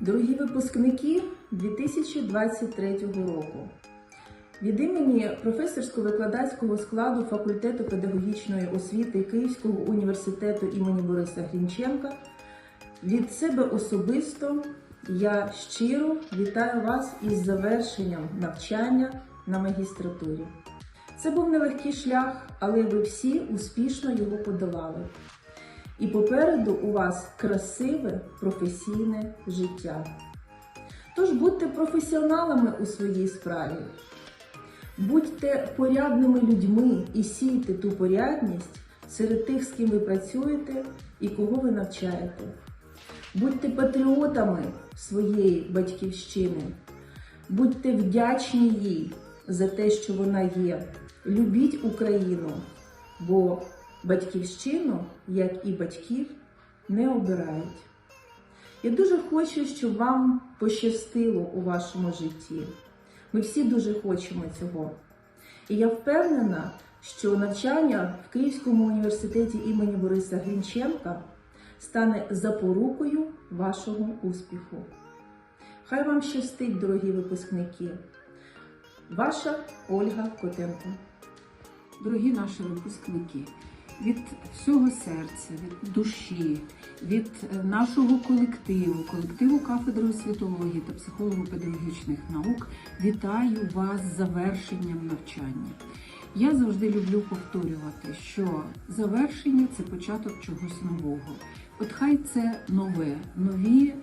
Дорогі випускники 2023 року, від імені професорсько-викладацького складу факультету педагогічної освіти Київського університету імені Бориса Грінченка від себе особисто я щиро вітаю вас із завершенням навчання на магістратурі. Це був нелегкий шлях, але ви всі успішно його подолали. І попереду у вас красиве професійне життя. Тож будьте професіоналами у своїй справі, будьте порядними людьми і сійте ту порядність серед тих, з ким ви працюєте і кого ви навчаєте. Будьте патріотами своєї батьківщини, будьте вдячні їй за те, що вона є. Любіть Україну, бо батьківщину, як і батьків, не обирають. Я дуже хочу, щоб вам пощастило у вашому житті. Ми всі дуже хочемо цього. І я впевнена, що навчання в Київському університеті імені Бориса Грінченка стане запорукою вашого успіху. Хай вам щастить, дорогі випускники! Ваша Ольга Котенко. Дорогі наші випускники, від всього серця, від душі, від е, нашого колективу, колективу кафедри освітології та психолого-педагогічних наук вітаю вас з завершенням навчання. Я завжди люблю повторювати, що завершення це початок чогось нового. От хай це нове, нові е,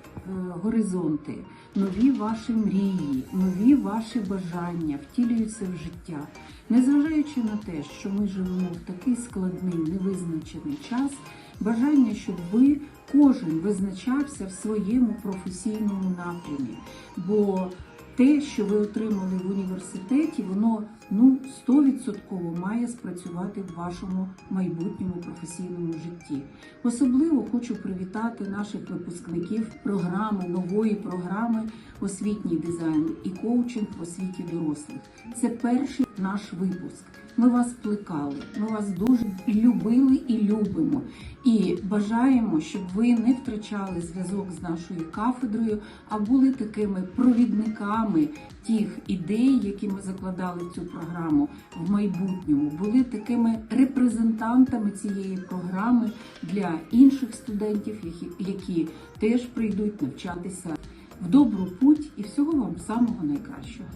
горизонти, нові ваші мрії, нові ваші бажання втілюються в життя. Незважаючи на те, що ми живемо в такий складний, невизначений час, бажання, щоб ви кожен визначався в своєму професійному напрямі. Бо те, що ви отримали в університеті, воно ну 100% має спрацювати в вашому майбутньому професійному житті. Особливо хочу привітати наших випускників програми нової програми освітній дизайн і коучинг в освіті дорослих. Це перший наш випуск. Ми вас плекали, ми вас дуже любили і любимо. І бажаємо, щоб ви не втрачали зв'язок з нашою кафедрою, а були такими провідниками тих ідей, які ми закладали в цю програму в майбутньому, були такими репрезентантами цієї програми для інших студентів, які, які теж прийдуть навчатися в добру путь і всього вам самого найкращого.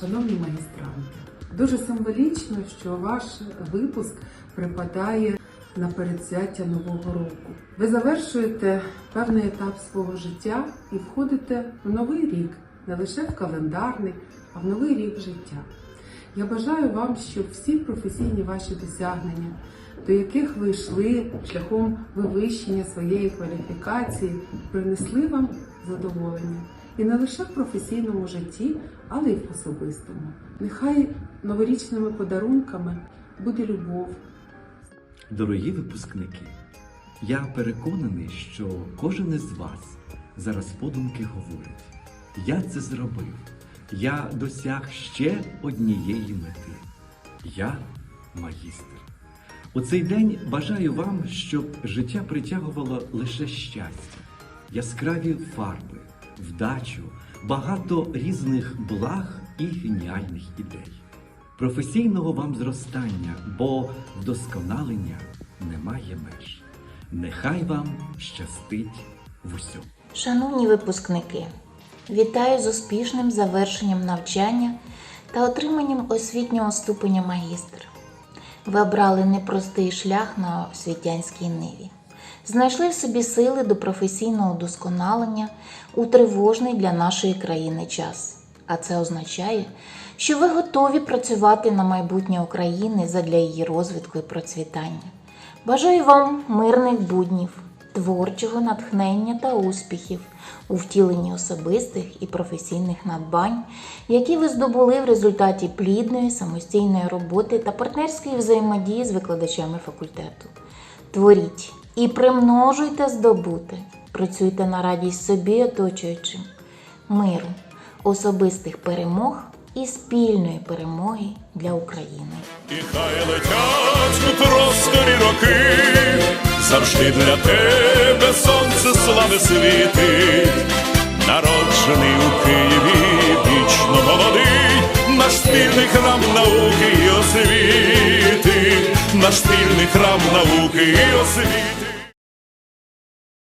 Шановні магістранти, дуже символічно, що ваш випуск припадає на передзяття Нового року. Ви завершуєте певний етап свого життя і входите в новий рік, не лише в календарний, а в новий рік життя. Я бажаю вам, щоб всі професійні ваші досягнення, до яких ви йшли шляхом вивищення своєї кваліфікації, принесли вам задоволення. І не лише в професійному житті, але й в особистому. Нехай новорічними подарунками буде любов, Дорогі випускники, я переконаний, що кожен із вас зараз подумки говорить: я це зробив, я досяг ще однієї мети. Я магістр. У цей день бажаю вам, щоб життя притягувало лише щастя, яскраві фарби, вдачу, багато різних благ і геніальних ідей професійного вам зростання, бо вдосконалення немає меж. Нехай вам щастить в усьому. Шановні випускники, вітаю з успішним завершенням навчання та отриманням освітнього ступеня магістра. Ви обрали непростий шлях на освітянській ниві. Знайшли в собі сили до професійного удосконалення у тривожний для нашої країни час. А це означає, що ви готові працювати на майбутнє України задля її розвитку і процвітання. Бажаю вам мирних буднів, творчого натхнення та успіхів у втіленні особистих і професійних надбань, які ви здобули в результаті плідної самостійної роботи та партнерської взаємодії з викладачами факультету. Творіть і примножуйте здобути, працюйте на радість собі оточуючим, миру, особистих перемог і спільної перемоги для України. І хай летять просторі роки, завжди для тебе сонце слави світить, народжений у Києві, вічно молодий, наш спільний храм науки і освіти, наш спільний храм науки і освіти.